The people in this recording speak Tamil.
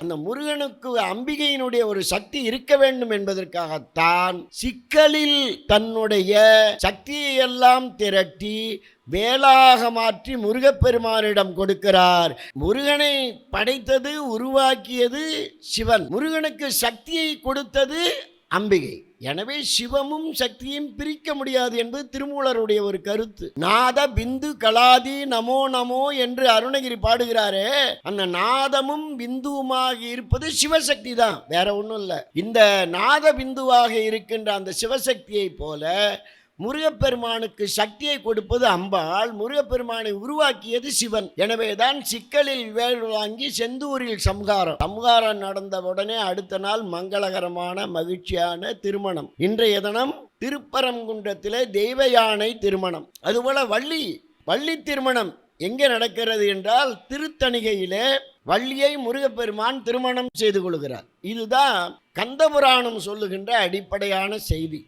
அந்த முருகனுக்கு அம்பிகையினுடைய ஒரு சக்தி இருக்க வேண்டும் என்பதற்காகத்தான் சிக்கலில் தன்னுடைய சக்தியை எல்லாம் திரட்டி வேலாக மாற்றி முருகப்பெருமானிடம் கொடுக்கிறார். முருகனை படைத்தது உருவாக்கியது சிவன். முருகனுக்கு சக்தியை கொடுத்தது அம்பிகை. எனவே சிவமும் சக்தியும் பிரிக்க முடியாது என்பது திருமூலருடைய ஒரு கருத்து. நாத பிந்து கலாதி நமோ நமோ என்று அருணகிரி பாடுகிறாரே அந்த நாதமும் பிந்துவுமாக இருப்பது சிவசக்தி தான். வேற ஒன்றும் இல்லை. இந்த நாத பிந்துவாக இருக்கின்ற அந்த சிவசக்தியை போல முருகப்பெருமானுக்கு சக்தியை கொடுப்பது அம்பாள். முருகப்பெருமானை உருவாக்கியது சிவன். எனவேதான் சிக்கலில் வேல் வாங்கி செந்தூரில் சம்ஹாரம். சம்ஹாரம் நடந்த உடனே அடுத்த நாள் மங்களகரமான மகிழ்ச்சியான திருமணம். இன்றைய தினம் திருப்பரங்குன்றத்திலே தெய்வ யானை திருமணம். அதுபோல வள்ளி வள்ளி திருமணம் எங்கே நடக்கிறது என்றால் திருத்தணிகையிலே வள்ளியை முருகப்பெருமான் திருமணம் செய்து கொள்கிறார். இதுதான் கந்தபுராணம் சொல்லுகின்ற அடிப்படையான செய்தி.